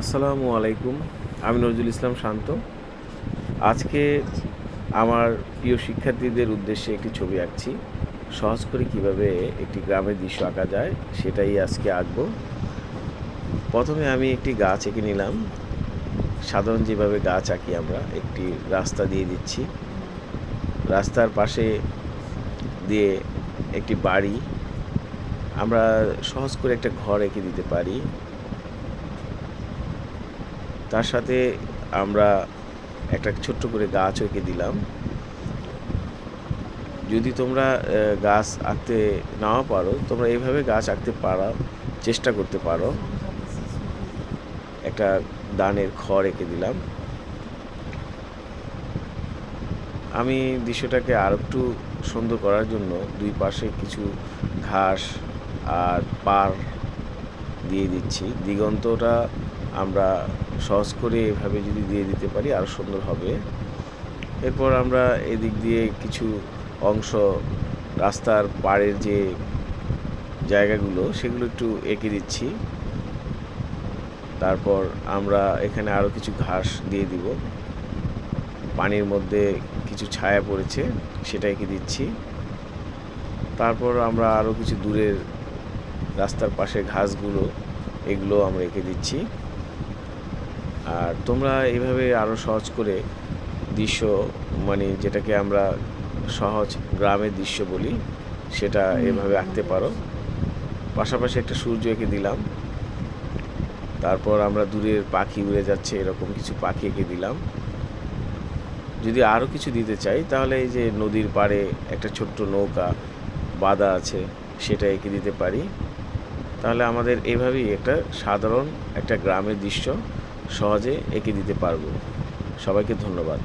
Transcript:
আসসালামু আলাইকুম, আমি নজরুল ইসলাম শান্ত। আজকে আমার প্রিয় শিক্ষার্থীদের উদ্দেশ্যে একটি ছবি আঁকছি। সহজ করে কীভাবে একটি গ্রামের দৃশ্য আঁকা যায়, সেটাই আজকে আঁকবো। প্রথমে আমি একটি গাছ এঁকে নিলাম। সাধারণ যেভাবে গাছ আঁকি আমরা, একটি রাস্তা দিয়ে দিচ্ছি। রাস্তার পাশে দিয়ে একটি বাড়ি। আমরা সহজ করে একটা ঘর এঁকে দিতে পারি। তার সাথে আমরা একটা ছোট্ট করে গাছ এঁকে দিলাম। যদি তোমরা গাছ আঁকতে নাও পারো, তোমরা এইভাবে গাছ আঁকতে পারো, চেষ্টা করতে পারো। একটা দানের খড় এঁকে দিলাম। আমি দৃশ্যটাকে আর একটু সুন্দর করার জন্য দুই পাশে কিছু ঘাস আর পার দিয়ে দিচ্ছি। দিগন্তটা আমরা সহজ করে এভাবে যদি দিয়ে দিতে পারি আরও সুন্দর হবে। এরপর আমরা এদিক দিয়ে কিছু অংশ, রাস্তার পাড়ের যে জায়গাগুলো, সেগুলো একটু এঁকে দিচ্ছি। তারপর আমরা এখানে আরও কিছু ঘাস দিয়ে দিব। পানির মধ্যে কিছু ছায়া পড়েছে, সেটা এঁকে দিচ্ছি। তারপর আমরা আরও কিছু দূরের রাস্তার পাশে ঘাসগুলো, এগুলো আমরা এঁকে দিচ্ছি। আর তোমরা এইভাবে আরও সহজ করে দৃশ্য মানে যেটাকে আমরা সহজ গ্রামের দৃশ্য বলি সেটা এভাবে আঁকতে পারো। পাশাপাশি একটা সূর্য এঁকে দিলাম। তারপর আমরা দূরের পাখি উড়ে যাচ্ছে এরকম কিছু পাখি এঁকে দিলাম। যদি আরও কিছু দিতে চাই তাহলে এই যে নদীর পাড়ে একটা ছোট্ট নৌকা বাঁধা আছে সেটা এঁকে দিতে পারি। তাহলে আমাদের এভাবেই একটা সাধারণ একটা গ্রামের দৃশ্য সহজে এঁকে দিতে পারব। সবাইকে ধন্যবাদ।